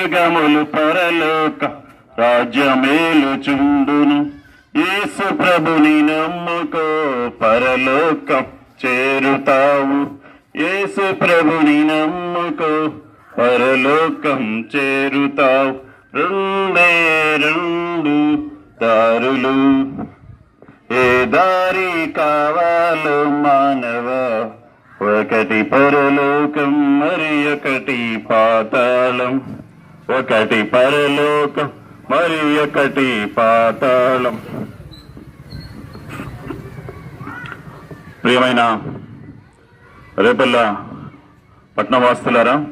యుగములు పరలోక రాజ్యమేలు చుండును. యేసు ప్రభుని నమ్ముకో పరలోకం చేరుతావు. యేసు ప్రభుని నమ్ముకో పరలోకం చేరుతావు. రెండే రెండు దారులు. ఏ దారి కావాలో మానవ ఒకటి పరలోకం మరి ఒకటి పాతాళం. ఒకటి పరలోకం మరి ఒకటి పాతాళం. ప్రియమైన రేపల్ల పట్నవాస్తులారా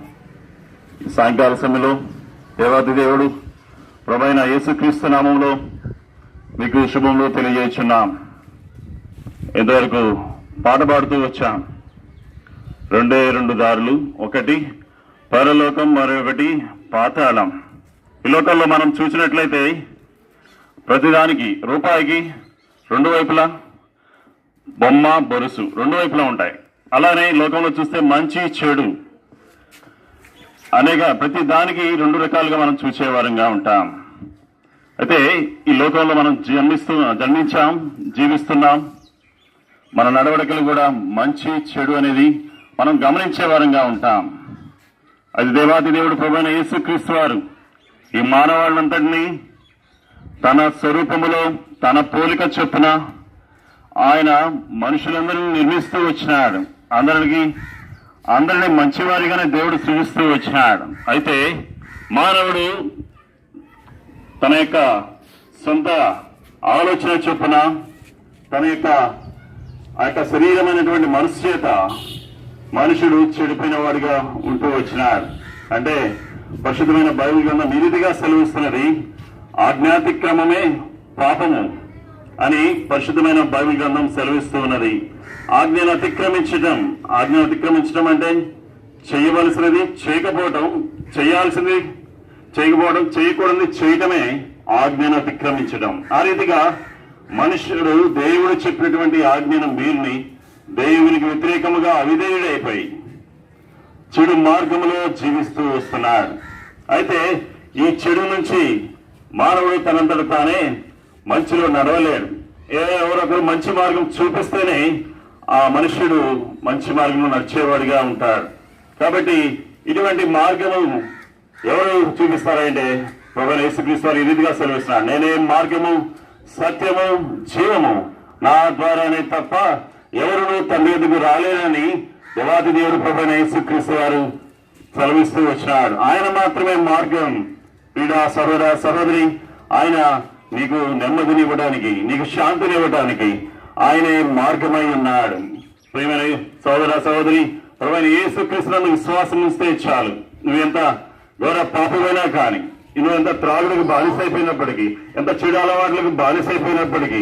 సాయంకాల సమయంలో దేవాది దేవుడు ప్రభైన యేసుక్రీస్తు నామంలో మీకు శుభంలో తెలియజేస్తున్నాం. ఇంతవరకు పాట పాడుతూ వచ్చాం. రెండే రెండు దారులు ఒకటి పరలోకం మరొకటి పాతాళం. ఈ లోకంలో మనం చూసినట్లయితే ప్రతిదానికి రూపాయికి రెండు వైపులా బొమ్మ బొరుసు రెండు వైపులా ఉంటాయి. అలానే ఈ లోకంలో చూస్తే మంచి చెడు అనేక ప్రతి దానికి రెండు రకాలుగా మనం చూసేవారంగా ఉంటాం. అయితే ఈ లోకంలో మనం జన్మిస్తు జన్మించాం జీవిస్తున్నాం. మన నడవడికలు కూడా మంచి చెడు అనేది మనం గమనించే వారంగా ఉంటాం. అది దేవాది దేవుడు ప్రభైన యేసుక్రీస్తు వారు. ఈ మానవాళ్ళంతటినీ తన స్వరూపములో తన పోలిక చొప్పున ఆయన మనుషులందరినీ నిర్మిస్తూ వచ్చినాడు. అందరికి అందరినీ మంచివారిగానే దేవుడు సృజిస్తూ వచ్చినాడు. అయితే మానవుడు తన యొక్క సొంత ఆలోచన చొప్పున తన యొక్క ఆ యొక్క శరీరమైనటువంటి మనసు చేత మనుషుడు చెడిపోయిన వాడిగా ఉంటూ వచ్చినారు. అంటే పరిశుద్ధమైన బైబిల్ గ్రంథం నిధిగా సెలవిస్తున్నది ఆజ్ఞాతిక్రమమే పాపము అని పరిశుద్ధమైన బైబిల్ గ్రంథం సెలవిస్తూ ఉన్నది ఆజ్ఞను అతిక్రమించడం ఆజ్ఞను అతిక్రమించడం అంటే చేయవలసినది చేయకపోవటం చేయాల్సింది చేయకపోవడం చేయకూడదు చేయటమే ఆజ్ఞను అతిక్రమించడం ఆ రీతిగా మనుష్యుడు దేవుడు చెప్పినటువంటి ఆజ్ఞను మీరుని దేవునికి వ్యతిరేకముగా అవిధేయుడైపోయి చెడు మార్గములో జీవిస్తూ వస్తున్నారు అయితే ఈ చెడు నుంచి మానవుడు తనంతట తానే మంచిలో నడవలేడు. ఏ ఎవరొకరు మంచి మార్గం చూపిస్తేనే ఆ మనుష్యుడు మంచి మార్గంలో నడిచేవాడిగా ఉంటాడు. కాబట్టి ఇటువంటి మార్గము ఎవరు చూపిస్తారంటే ప్రభుత్వ యేసుక్రీస్తు వారు ఈ రీతిగా సెలవిస్తున్నాడు. నేనే మార్గము సత్యము జీవము నా ద్వారానే తప్ప ఎవరును తండ్రి ఎందుకు రాలేనని దేవాది దేవుడు ప్రభుణ యేసుక్రీస్తు వారు సెలవిస్తూ వచ్చినాడు. ఆయన మాత్రమే మార్గం. పీడా సహోదర సహోదరి ఆయన నీకు నెమ్మదిని ఇవ్వడానికి నీకు శాంతిని ఇవ్వడానికి ఆయనే మార్గమై ఉన్నాడు. ప్రేమైన సహోదర సహోదరి ప్రభుత్వ యేసుక్రీస్తునందు విశ్వాసం ఇస్తే చాలు. నువ్వెంత ఘోర పాపమైనా కానీ నువ్వు ఎంత త్రాగులకు బానిసైపోయినప్పటికీ ఎంత చెడు అలవాట్లకు బానిసైపోయినప్పటికీ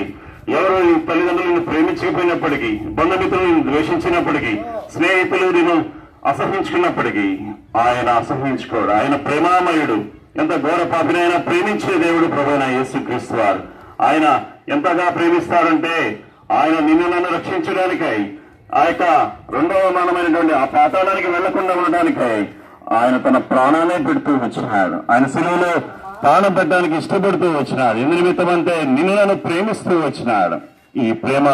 ఎవరు నీ తల్లిదండ్రులు నిన్ను ప్రేమించకపోయినప్పటికీ బంధుమిత్రులు నిన్ను ద్వేషించినప్పటికీ స్నేహితులు నిన్ను అసహించుకున్నప్పటికీ ఆయన అసహించుకోడు ఆయన ప్రేమామయుడు. ఎంత ఘోర పాపినైనా ప్రేమించే దేవుడు ప్రభువైన యేసుక్రీస్తు వారు. ఆయన ఎంతగా ప్రేమిస్తాడంటే ఆయన నిన్ను నన్ను రక్షించడానికై ఆ యొక్క రెండవ మానమైనటువంటి ఆ పాతాళానికి వెళ్ళకుండా ఉండడానికై ఆయన తన ప్రాణాలే పెడుతూ వచ్చినాడు ఆయన శిలువలో ప్రాణం పెట్టడానికి ఇష్టపడుతూ వచ్చినాడు. ఎందు నిమిత్తం అంటే నిన్ను నన్ను ప్రేమిస్తూ వచ్చినాడు. ఈ ప్రేమ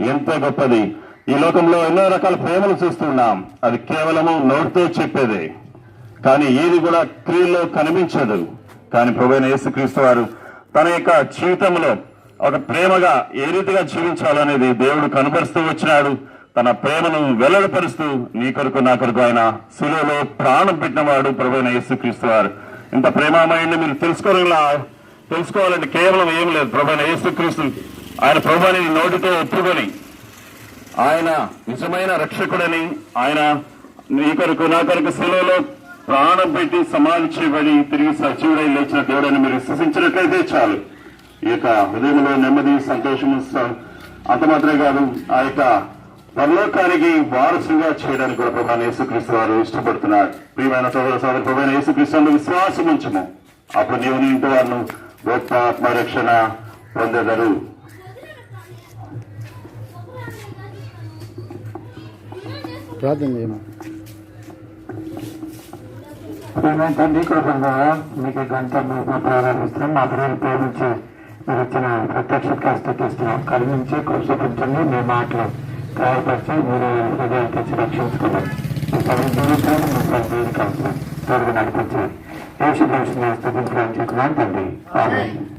ఎంత గొప్పది. ఈ లోకంలో ఎన్నో రకాల ప్రేమలు చూస్తున్నాం. అది కేవలము నోటితో చెప్పేదే. కానీ ఏది కూడా క్రియల్లో కనిపించదు. కానీ ప్రభుత్వ యేసుక్రీస్తు వారు తన యొక్క జీవితంలో ఒక ప్రేమగా ఏ రీతిగా జీవించాలనేది దేవుడు కనపరుస్తూ వచ్చినాడు. తన ప్రేమను వెల్లడిపరుస్తూ నీ కొరకు నా కొరకు ఆయన శిలువలో ప్రాణం పెట్టినవాడు ప్రభుత్వ యేసుక్రీస్తు వారు. ఇంత ప్రేమామయుడిని మీరు తెలుసుకోవాలా తెలుసుకోవాలంటే కేవలం ఏం లేదు. ప్రభాన యేసుక్రీస్తు ఆయన ప్రభాని నోటితో ఒప్పుకొని ఆయన నిజమైన రక్షకుడని ఆయన నీ కొరకు నా కొరకు సెలవులో ప్రాణం పెట్టి సమాధి చేయబడి తిరిగి సజీవుడై లేచిన దేవుడని మీరు విశ్వసించినట్లయితే చాలు. ఈ యొక్క హృదయంలో నెమ్మది సంతోషము స- అంత మాత్రమే కాదు ఆ యొక్క పరలోకానికి వారసుగా చేయడానికి కూడా ప్రభాన యేసుక్రీస్తు వారు ఇష్టపడుతున్నాడు ప్రియమైన సోదర సోదరు ప్రభాన యేసుక్రీస్తు విశ్వాసం ఉంచము. అప్పుడు నీవు నీ ఇంటి వారిను గొప్ప ఆత్మరక్షణ పొందెదరు. ప్రార్థన చేయమా? ప్రేమ తండ్రి కృపంగా మీకు గంట మీకు ప్రారంభిస్తున్నాం మా పిల్లలు ప్రేమించి మీరు ఇచ్చిన ప్రత్యక్ష కష్టం కరుణించి కృష చూపించండి. మీ మాటలు prior person who will avail considerations covered. The following division is contained council, serving agriculture. Worship National Student Frantic London Day. Amen.